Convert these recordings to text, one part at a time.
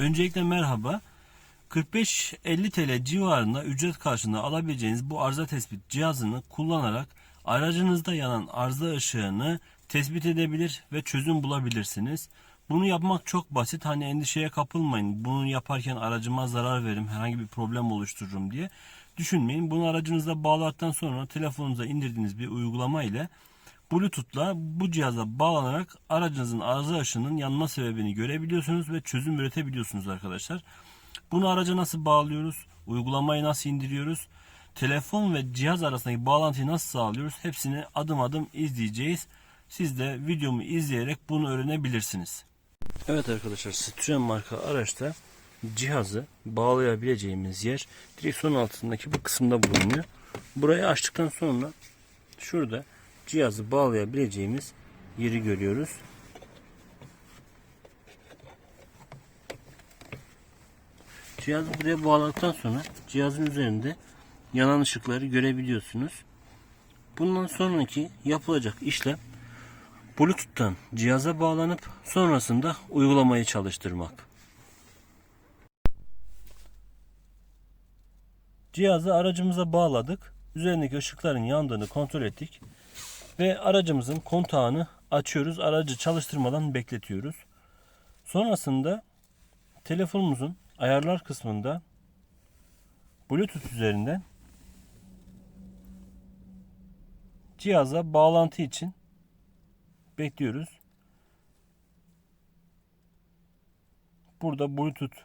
Öncelikle merhaba. 45-50 TL civarında ücret karşılığında alabileceğiniz bu arıza tespit cihazını kullanarak aracınızda yanan arıza ışığını tespit edebilir ve çözüm bulabilirsiniz. Bunu yapmak çok basit. Hani endişeye kapılmayın. Bunu yaparken aracıma zarar veririm, herhangi bir problem oluştururum diye düşünmeyin. Bunu aracınıza bağladıktan sonra telefonunuza indirdiğiniz bir uygulama ile Bluetooth'la bu cihaza bağlanarak aracınızın arıza ışığının yanma sebebini görebiliyorsunuz ve çözüm üretebiliyorsunuz arkadaşlar. Bunu araca nasıl bağlıyoruz? Uygulamayı nasıl indiriyoruz? Telefon ve cihaz arasındaki bağlantıyı nasıl sağlıyoruz? Hepsini adım adım izleyeceğiz. Siz de videomu izleyerek bunu öğrenebilirsiniz. Evet arkadaşlar Citroen marka araçta cihazı bağlayabileceğimiz yer direksiyon altındaki bu kısımda bulunuyor. Burayı açtıktan sonra şurada cihazı bağlayabileceğimiz yeri görüyoruz. Cihazı buraya bağladıktan sonra cihazın üzerinde yanan ışıkları görebiliyorsunuz. Bundan sonraki yapılacak işlem Bluetooth'tan cihaza bağlanıp sonrasında uygulamayı çalıştırmak. Cihazı aracımıza bağladık. Üzerindeki ışıkların yandığını kontrol ettik. Ve aracımızın kontağını açıyoruz. Aracı çalıştırmadan bekletiyoruz. Sonrasında telefonumuzun ayarlar kısmında Bluetooth üzerinden cihaza bağlantı için bekliyoruz. Burada Bluetooth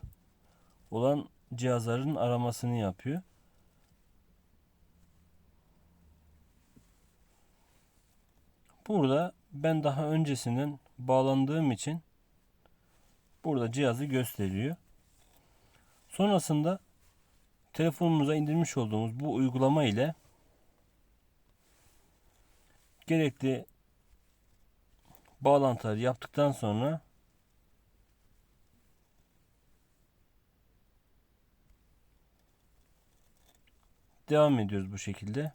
olan cihazların aramasını yapıyor. Burada ben daha öncesinden bağlandığım için burada cihazı gösteriyor. Sonrasında telefonumuza indirmiş olduğumuz bu uygulama ile gerekli bağlantıları yaptıktan sonra devam ediyoruz bu şekilde.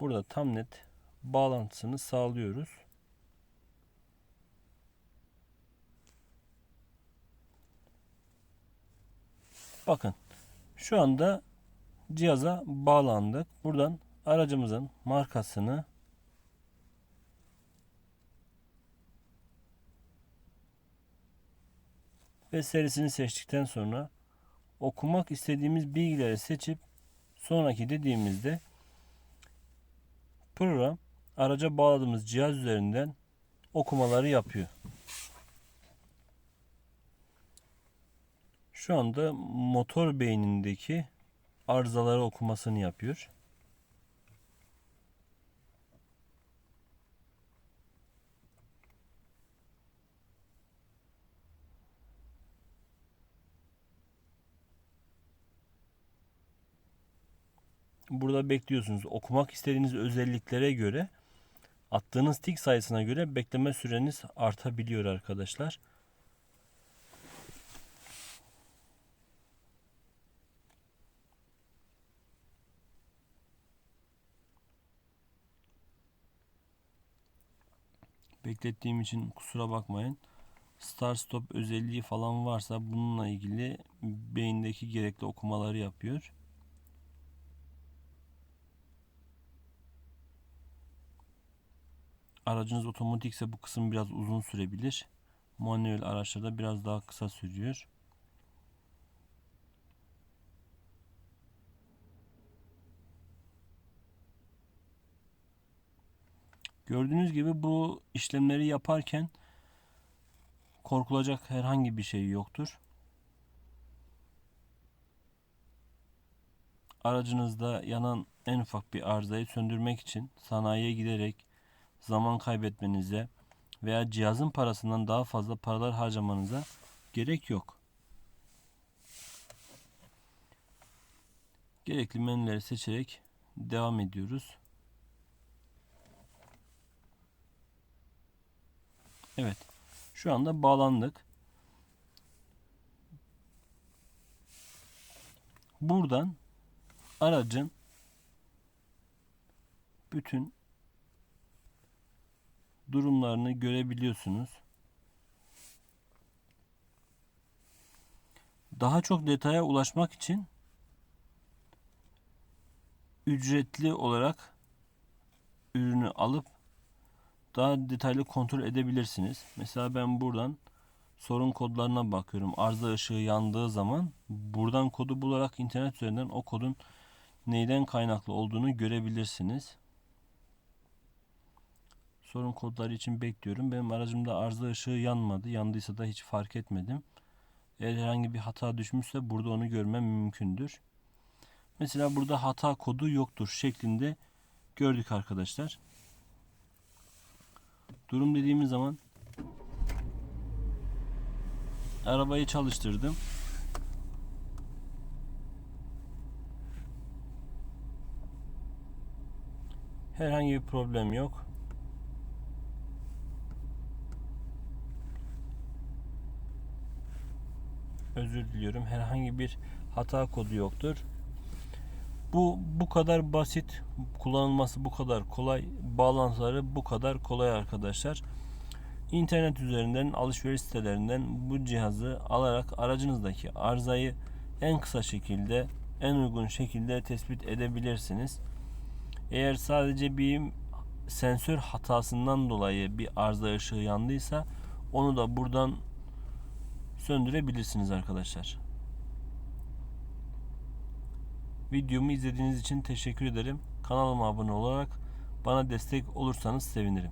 Burada tam net bağlantısını sağlıyoruz. Bakın şu anda cihaza bağlandık. Buradan aracımızın markasını ve serisini seçtikten sonra okumak istediğimiz bilgileri seçip sonraki dediğimizde program araca bağladığımız cihaz üzerinden okumaları yapıyor. Şu anda motor beynindeki arızaları okumasını yapıyor. Burada bekliyorsunuz. Okumak istediğiniz özelliklere göre attığınız tik sayısına göre bekleme süreniz artabiliyor arkadaşlar. Beklettiğim için kusura bakmayın. Start stop özelliği falan varsa bununla ilgili beyindeki gerekli okumaları yapıyor. Aracınız otomatikse bu kısım biraz uzun sürebilir. Manuel araçlarda biraz daha kısa sürüyor. Gördüğünüz gibi bu işlemleri yaparken korkulacak herhangi bir şey yoktur. Aracınızda yanan en ufak bir arızayı söndürmek için sanayiye giderek zaman kaybetmenize veya cihazın parasından daha fazla paralar harcamanıza gerek yok. Gerekli menüleri seçerek devam ediyoruz. Evet. Şu anda bağlandık. Buradan aracın bütün durumlarını görebiliyorsunuz. Daha çok detaya ulaşmak için ücretli olarak ürünü alıp daha detaylı kontrol edebilirsiniz. Mesela ben buradan sorun kodlarına bakıyorum. Arıza ışığı yandığı zaman buradan kodu bularak internet üzerinden o kodun neyden kaynaklı olduğunu görebilirsiniz. Sorun kodları için bekliyorum. Benim aracımda arıza ışığı yanmadı. Yandıysa da hiç fark etmedim. Eğer herhangi bir hata düşmüşse burada onu görmem mümkündür. Mesela burada hata kodu yoktur şeklinde gördük arkadaşlar. Durum dediğimiz zaman arabayı çalıştırdım. Herhangi bir problem yok. Özür diliyorum. Herhangi bir hata kodu yoktur. Bu bu kadar basit, kullanılması bu kadar kolay, bağlantıları bu kadar kolay arkadaşlar. İnternet üzerinden alışveriş sitelerinden bu cihazı alarak aracınızdaki arızayı en kısa şekilde, en uygun şekilde tespit edebilirsiniz. Eğer sadece bir sensör hatasından dolayı bir arıza ışığı yandıysa onu da buradan söndürebilirsiniz arkadaşlar. Videomu izlediğiniz için teşekkür ederim. Kanalıma abone olarak bana destek olursanız sevinirim.